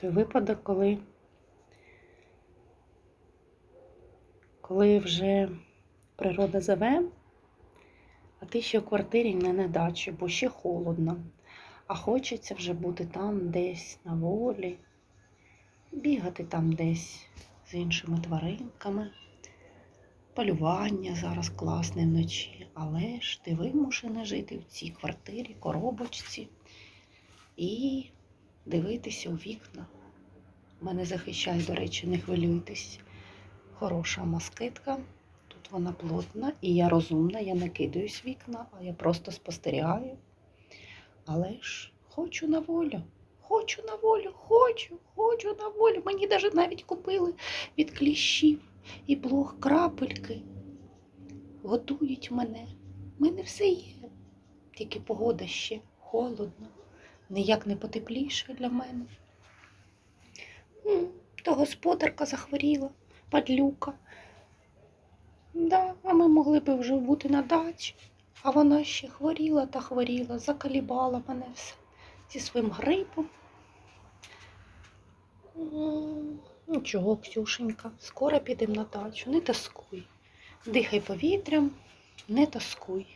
той випадок, коли, коли вже природа зове, а ти ще в квартирі не на дачі, бо ще холодно. А хочеться вже бути там десь на волі, бігати там десь з іншими тваринками. Полювання зараз класне вночі, але ж ти вимушена жити в цій квартирі, коробочці і дивитися у вікна. Мене захищає, до речі, не хвилюйтесь. Хороша москитка. Тут вона плотна, і я розумна, я не кидаюсь вікна, а я просто спостерігаю. Але ж хочу на волю. Хочу на волю, хочу, хочу на волю. Мені навіть навіть купили від кліщів і блох крапельки. Годують мене. У мене все є. Тільки погода ще холодно, ніяк не потепліше для мене. То господарка захворіла, падлюка. Да, а ми могли б вже бути на дачі. А вона ще хворіла та хворіла, закалібала мене все зі своїм грипом. Нічого, Ксюшенька, скоро підемо на дачу, не тоскуй. Дихай повітрям, не тоскуй.